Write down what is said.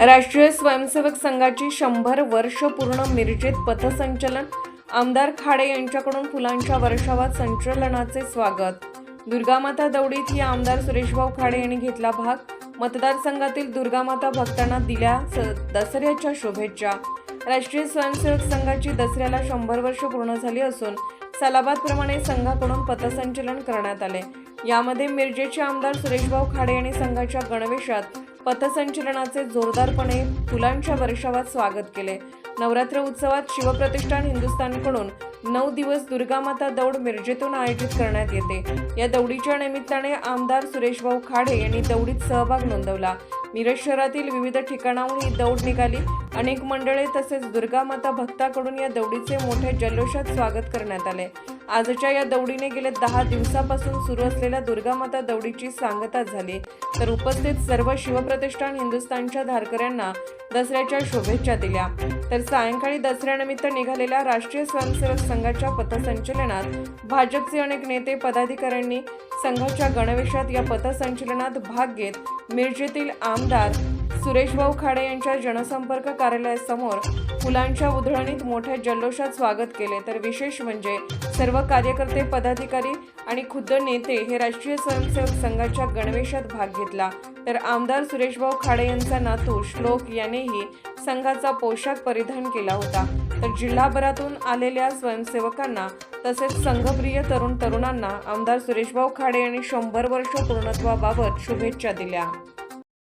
राष्ट्रीय स्वयंसेवक संघाची शंभर वर्ष पूर्ण मिरजेत पथसंचलन. आमदार खाडे यांच्याकडून फुलांच्या वर्षावात संचलनाचे स्वागत. दुर्गामाता दौडीत ही आमदार सुरेशभाऊ खाडे यांनी घेतला भाग. मतदारसंघातील दुर्गामाता भक्तांना दिल्या स- दसऱ्याच्या शुभेच्छा. राष्ट्रीय स्वयंसेवक संघाची दसऱ्याला शंभर वर्ष पूर्ण झाली असून सलाबादप्रमाणे संघाकडून पथसंचलन करण्यात आले. यामध्ये मिरजेचे आमदार सुरेशभाऊ खाडे यांनी संघाच्या गणवेशात पथसंचलनाचे जोरदारपणे फुलांच्या वर्षावात स्वागत केले. नवरात्र उत्सवात शिवप्रतिष्ठान हिंदुस्थानकडून नऊ दिवस दुर्गामाता दौड मिरजेतून आयोजित करण्यात येते. या दौडीच्या निमित्ताने आमदार सुरेशभाऊ खाडे यांनी दौडीत सहभाग नोंदवला. मिरज शहरातील विविध ठिकाणाहून ही दौड निघाली. अनेक मंडळे तसेच दुर्गामाता भक्ताकडून या दौडीचे मोठ्या जल्लोषात स्वागत करण्यात आले. आजच्या या दौडीने गेल्या दहा दिवसापासून सुरू असलेल्या दुर्गामाता दौडीची सांगता झाली. तर उपस्थित सर्व शिवप्रतिष्ठान हिंदुस्थानच्या धारकऱ्यांना दसऱ्याच्या शुभेच्छा दिल्या. तर सायंकाळी दसऱ्यानिमित्त निघालेल्या राष्ट्रीय स्वयंसेवक संघाच्या पथसंचलनात भाजपचे अनेक नेते पदाधिकाऱ्यांनी संघाच्या गणवेशात या पथसंचलनात भाग घेत मिरजेतील आमदार सुरेशभाऊ खाडे यांच्या जनसंपर्क कार्यालयासमोर फुलांच्या उधळणीत मोठ्या जल्लोषात स्वागत केले. तर विशेष म्हणजे सर्व कार्यकर्ते पदाधिकारी आणि खुद्द नेते हे राष्ट्रीय स्वयंसेवक संघाच्या गणवेशात भाग घेतला. तर आमदार सुरेशभाऊ खाडे यांचा नातू श्लोक यानेही संघाचा पोशाख परिधान केला होता. तर जिल्हाभरातून आलेल्या स्वयंसेवकांना तसेच संघप्रिय तरुण तरुणांना आमदार सुरेशभाऊ खाडे यांनी शंभर वर्ष पूर्णत्वाबाबत शुभेच्छा दिल्या.